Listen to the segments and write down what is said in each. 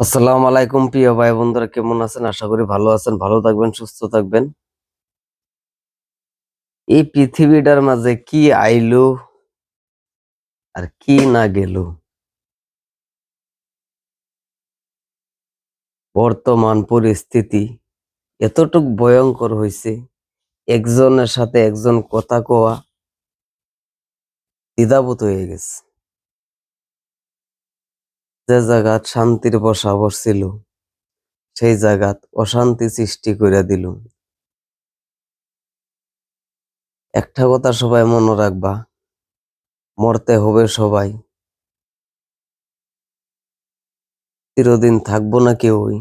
আসসালামু আলাইকুম প্রিয় ভাই বন্ধুরা কেমন আছেন? আশা করি ভালো আছেন, ভালো থাকবেন, সুস্থ থাকবেন। এই পৃথিবীটার মাঝে কি আইলো আর কি না গেল? বর্তমান পরিস্থিতি এতটুক ভয়ঙ্কর হয়েছে একজনের সাথে একজন কথা কোয়া দ্বিধাবোধ হয়ে গেছে। যে জায়গাত শান্তির বসা বসছিল সেই জায়গাত অশান্তি সৃষ্টি করে দিল। একটা কথা সবাই মনে রাখবা, মরতে হবে সবাই। চিরদিন থাকব না কেউই।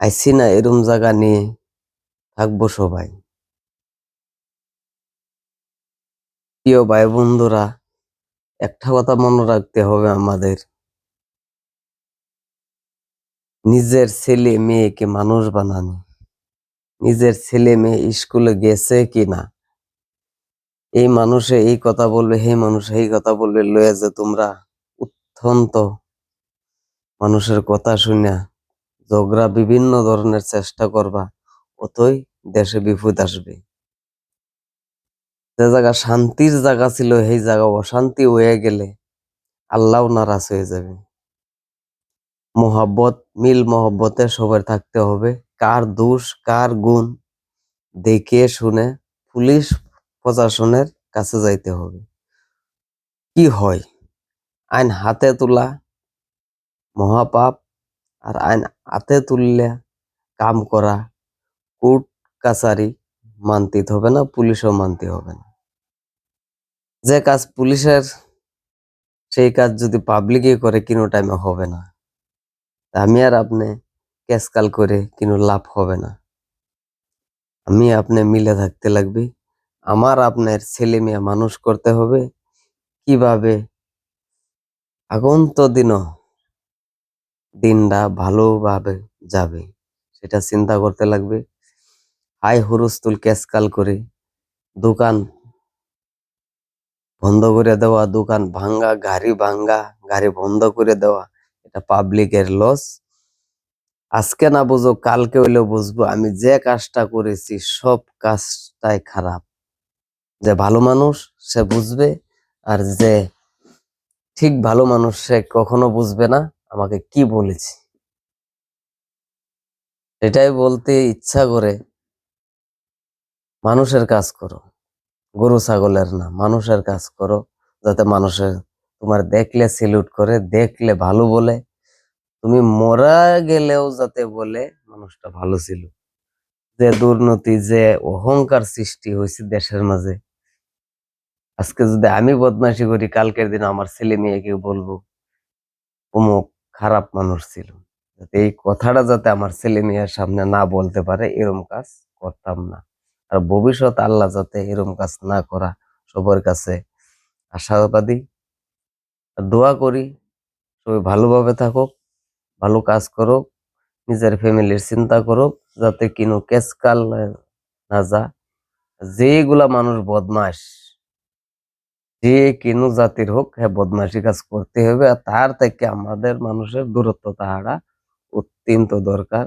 আইসি না এরম জায়গা নিয়ে থাকব সবাই। প্রিয় ভাই বন্ধুরা একটা কথা মনে রাখতে হবে আমাদের। নিজের ছেলে মেয়েকে মানুষ বানানো। নিজের ছেলে মেয়ে স্কুলে গেছে কি না এই মানুষে এই কথা বলবে, সেই মানুষ এই কথা বলবে, লয়ে যে তোমরা। অত্যন্ত মানুষের কথা শুনে ঝগড়া বিভিন্ন ধরনের চেষ্টা করবা, অতই দেশে বিপদ আসবে। যে জায়গা শান্তির জায়গা ছিল, সেই জায়গা অশান্তি হয়ে গেলে আল্লাহ নারাজ হয়ে যাবে। মোহাব্বত, মিল মোহব্বতে সবার থাকতে হবে। কার দোষ, কার গুণ, দেখে শুনে পুলিশ প্রশাসনের কাছে যাইতে হবে। কি হয়? আইন হাতে তোলা, মহাপাপ আর আইন হাতে তুললে কাম করা, কোর্ট, কাছারি মানতে হবে না, পুলিশও মানতে হবে না। যে কাজ পুলিশের, সেই কাজ যদি পাবলিকে করে, কিনো টাইমে হবে না। আমি আর আপনি ক্যাসকাল করে কিনো লাভ হবে না। আমি আপনি মিলে থাকতে লাগবে। আমার আপনার ছেলে মেয়ে মানুষ করতে হবে। কীভাবে? আগন্ত দিন দিনটা ভালোভাবে যাবে, সেটা চিন্তা করতে লাগবে। হাই হুরুস্তুল ক্যাসকাল করে দোকান বন্ধ করে দেওয়া, দোকান ভাঙ্গা, গাড়ি ভাঙ্গা, গাড়ি বন্ধ করে দেওয়া, এটা পাবলিকের লস আজকে না বুঝো, কালকে হইলেও বুঝব, আমি যে কাজটা করেছি, সব কাজটাই খারাপ। যে ভালো মানুষ, সে বুঝবে, আর যে ঠিক ভালো মানুষ, সে কখনো বুঝবে না, আমাকে কি বলেছি। এটাই বলতে ইচ্ছা করে, মানুষের কাজ করো। গরু, ছাগলের না। মানুষের কাজ করো, যাতে মানুষের তোমার দেখলে সেলুট করে, দেখলে ভালো বলে। তুমি মরা গেলেও যাতে বলে, মানুষটা ভালো ছিল। যে দুর্নীতি, যে অহংকার সৃষ্টি হয়েছে দেশের মাঝে। আজকে যদি আমি বদমাশি করি, কালকের দিন আমার ছেলে মেয়েকে বলব, অমুক খারাপ মানুষ ছিল। যাতে এই কথাটা যাতে আমার ছেলে মেয়ের সামনে না বলতে পারে, এরম কাজ করতাম না। আর ভবিষ্যৎ আল্লাহ যাতে এরম কাজ না করা সবার কাছে আশাবাদী। দোয়া করি, সবাই ভালোভাবে থাকুক, ভালো কাজ করুক, নিজের ফ্যামিলির চিন্তা করুক, যাতে কিনো কেসকাল না যা। যেগুলা মানুষ বদমাস যে কিনো জাতির হোক হ্যাঁ বদমাসি কাজ করতে হবে। আর তার থেকে আমাদের মানুষের দূরত্ব তাহারা অত্যন্ত দরকার।